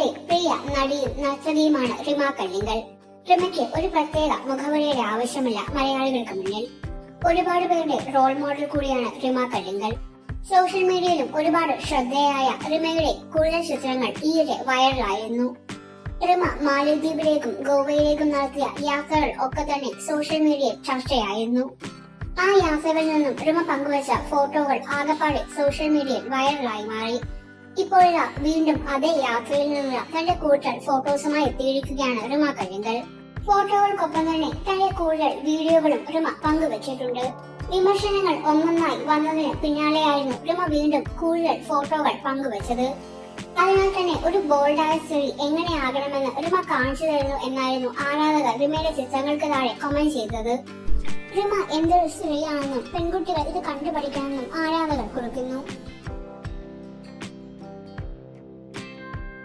മലയാളികളുടെ പ്രിയ നടിയും നർത്തകിയുമാണ് റിമ കല്ലിങ്കൽ. റിമയ്ക്ക് ഒരു പ്രത്യേക മുഖവരിയുടെ ആവശ്യമില്ല മലയാളികൾക്ക് മുന്നിൽ. ഒരുപാട് പേരുടെ റോൾ മോഡൽ കൂടിയാണ് റിമ കല്ലിങ്കൽ. സോഷ്യൽ മീഡിയയിലും ഒരുപാട് ശ്രദ്ധേയായ റിമയുടെ കൂടുതൽ ചിത്രങ്ങൾ ഈയിടെ വൈറലായിരുന്നു. റിമ മാലദ്വീപിലേക്കും ഗോവയിലേക്കും നടത്തിയ യാത്രകൾ ഒക്കെ തന്നെ സോഷ്യൽ മീഡിയയിൽ ചർച്ചയായിരുന്നു. ആ യാത്രകളിൽ നിന്നും റിമ പങ്കുവച്ച ഫോട്ടോകൾ ആകപ്പാടെ സോഷ്യൽ മീഡിയയിൽ വൈറലായി മാറി. ഇപ്പോഴിതാ വീണ്ടും അതേ യാത്രയിൽ നിന്ന് തന്റെ കൂട്ടർ ഫോട്ടോസുമായി എത്തിയിരിക്കുകയാണ് റിമ കഴിങ്കൽ ഫോട്ടോകൾക്കൊപ്പം തന്നെ തന്റെ കൂടുതൽ വീഡിയോകളും റിമ പങ്കുവച്ചിട്ടുണ്ട്. വിമർശനങ്ങൾ ഒന്നൊന്നായി വന്നതിന് പിന്നാലെയായിരുന്നു റിമ വീണ്ടും കൂടുതൽ ഫോട്ടോകൾ പങ്കുവച്ചത്. അതിനാൽ തന്നെ ഒരു ബോൾഡായ സ്ത്രീ എങ്ങനെയാകണമെന്ന് റിമ കാണിച്ചു തരുന്നു എന്നായിരുന്നു ആരാധകർ റിമയുടെ ചിത്രങ്ങൾക്ക് താഴെ കമന്റ് ചെയ്തത്. റിമ എന്തൊരു സ്ത്രീയാണെന്നും പെൺകുട്ടികൾ ഇത് കണ്ടുപഠിക്കണമെന്നും ആരാധകർ കുറിക്കുന്നു.